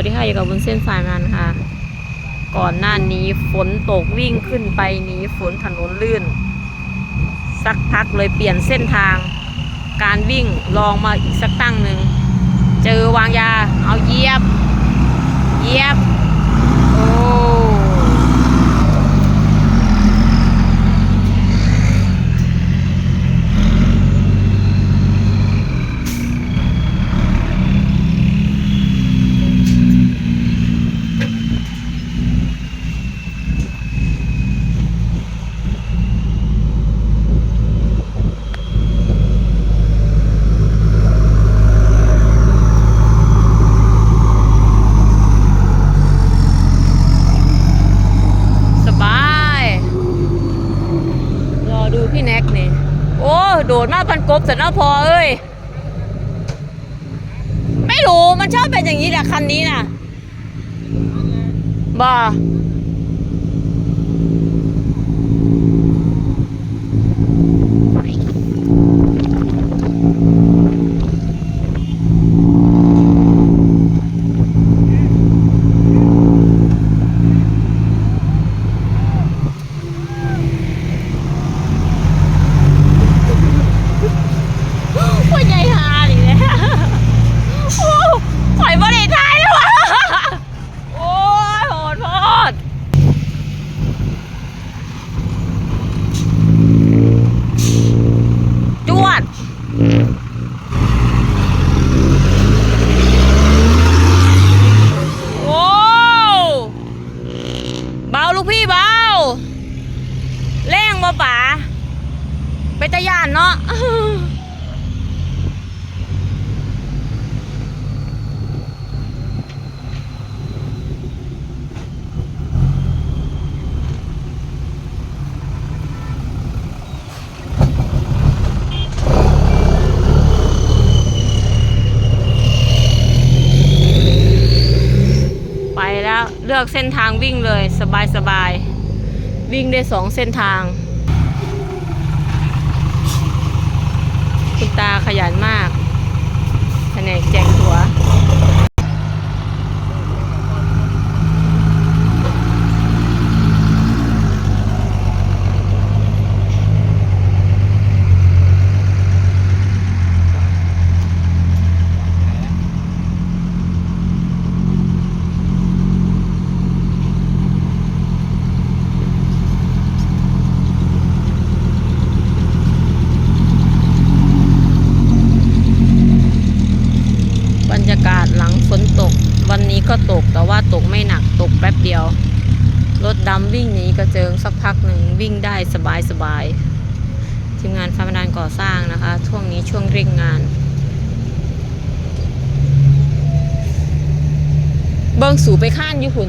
วัสดีค่ะอยู่กับบนเส้นสายมันค่ะ ก่อนหน้านี้ฝนตกวิ่งขึ้นไปหนี้ฝนถนนลื่น สักพักเลยเปลี่ยนเส้นทาง การวิ่งลองมาอีกสักตั้งหนึ่ง เจอวางยาเอาเยียบ เยียบ โอ้ สบาย รอดู พี่แน็กนี่ โอ้โดดมากพันกบเสร็จแล้วพอเอ้ย ไม่รู้ มันชอบเป็นอย่างนี้แหละคันนี้น่ะบ้าพ่อใหญ่หาดิเนี่ยโอ้ข่อยบริทายแล้ววะโอ้ยโหดโพดจวด โอ้ เบาลูกพี่เบาแรงบ่ป๋าไปตะยานเนาะ ไปแล้ว เลือกเส้นทางวิ่งเลยสบายสบายๆวิ่งได้สองเส้นทาง คุณตาขยันมากแผนกแจกตัวรรยากาศหลังฝนตก วันนี้ ก็ตกแต่ว่าตกไม่หนักตกแป๊บเดียว รถดำวิ่งหนีกระเจิงสักพักหนึ่งวิ่งได้สบายสบายทีมงานฟ้าบันดาลก่อสร้างนะคะ ช่วงนี้ช่วงเร่งงาน เบิ้งสูไปข้านอยู่คุณ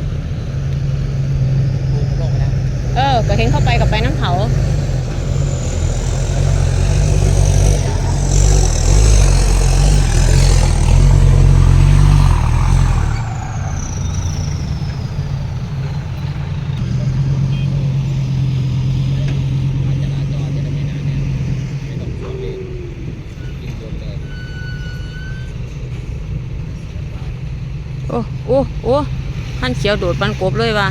เออ ก็เห็นเข้าไปกับไปน้ำเขา จราจรจะได้ไม่หนาแน่นไม่ต้องช่วงเลนยิงวนเลย โอ้โอ้โอ้ท่านเขียวโดดบันกบเลยว่ะ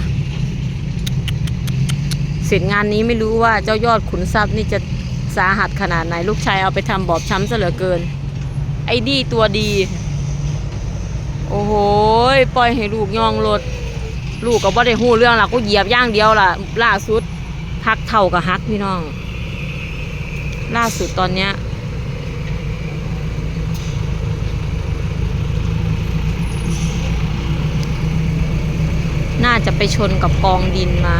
เสร็จงานนี้ไม่รู้ว่าเจ้ายอดขุนทรัพย์นี่จะสาหัสขนาดไหน ลูกชายเอาไปทำบอบช้ำซะเหลือเกิน ไอ้ดีตัวดี โอ้โหปล่อยให้ลูกยองรถลูกก็บ่ได้หู้เรื่องลักก็เหยียบย่างเดียวล่ะ ล่าสุดพักเท่ากับฮักพี่น้อง ล่าสุดตอนเนี้ย จะไปชนกับกองดินมา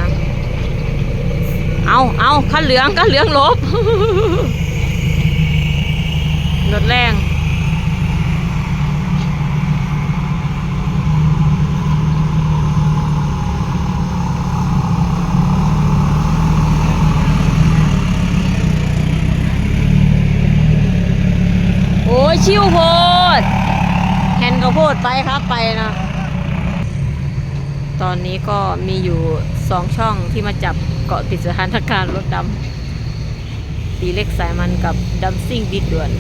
เอาเอาขั้นเหลืองขั้นเหลืองลบรถแรงโอ้ยชิวโพดแฮนก็โพดไปครับไปนะ ตอนนี้ก็มีอยู่สองช่องที่มาจับเกาะติดสถานการณ์รถดำตีเล็กสายมันกับดัมซิ่งดิดด่วน